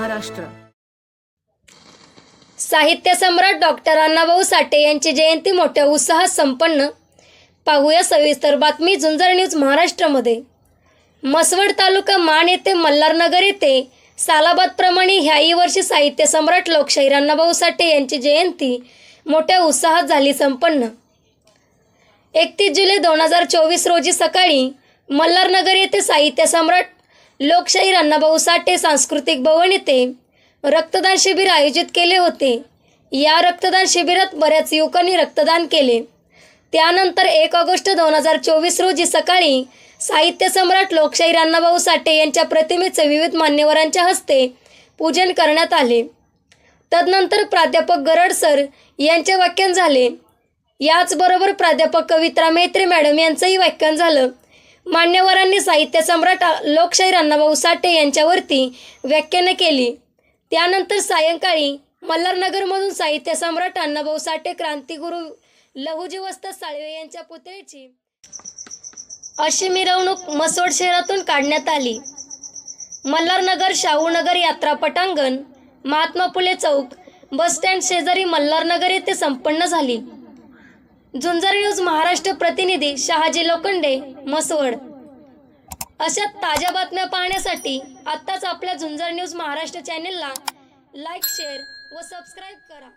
महाराष्ट्र. साहित्य सम्राट डॉक्टर अण्णाभाऊ साठे यांची जयंती मोठ्या उत्साहात संपन्न. पाहूया सविस्तर बातमी झुंजर न्यूज महाराष्ट्रामध्ये. मसवड तालुका माण येथे मल्हारनगर येथे सालाबादप्रमाणे ह्याही वर्षी साहित्य सम्राट लोकशाहीर अण्णाभाऊ साठे यांची जयंती मोठ्या उत्साहात झाली संपन्न. एकतीस जुलै दोन हजार चोवीस रोजी सकाळी मल्हारनगर येथे साहित्य सम्राट लोकशाहीर अण्णाभाऊ साठे सांस्कृतिक भवन येथे रक्तदान शिबिर आयोजित केले होते. या रक्तदान शिबिरात बऱ्याच युवकांनी रक्तदान केले. त्यानंतर एक ऑगस्ट दोन हजार चोवीस रोजी सकाळी साहित्य सम्राट लोकशाही अण्णाभाऊ साठे यांच्या प्रतिमेचे विविध मान्यवरांच्या हस्ते पूजन करण्यात आले. तदनंतर प्राध्यापक गरड सर यांचे व्याख्यान झाले. याचबरोबर प्राध्यापक कवित्रा मेत्रे मॅडम यांचंही व्याख्यान झालं. मान्यवरांनी साहित्य सम्राट लोकशाहीर अण्णाभाऊ साठे यांच्यावरती व्याख्यानं केली. त्यानंतर सायंकाळी मल्हारनगरमधून साहित्य सम्राट अण्णाभाऊ साठे क्रांतिगुरू लहुजीवस्त साळवे यांच्या पुतळ्याची अशी मिरवणूक मसोड शहरातून काढण्यात आली. मल्हारनगर शाहूनगर यात्रा पटांगण महात्मा फुले चौक बस स्टँड शेजारी मल्हारनगर येथे संपन्न झाली. झुंजर न्यूज महाराष्ट्र प्रतिनिधी शहाजी लोखंडे मसवड अशा ताज्या बातम्या पाहण्यासाठी आत्ताच आपल्या झुंजर न्यूज महाराष्ट्र चॅनेलला लाईक शेअर व सबस्क्राईब करा.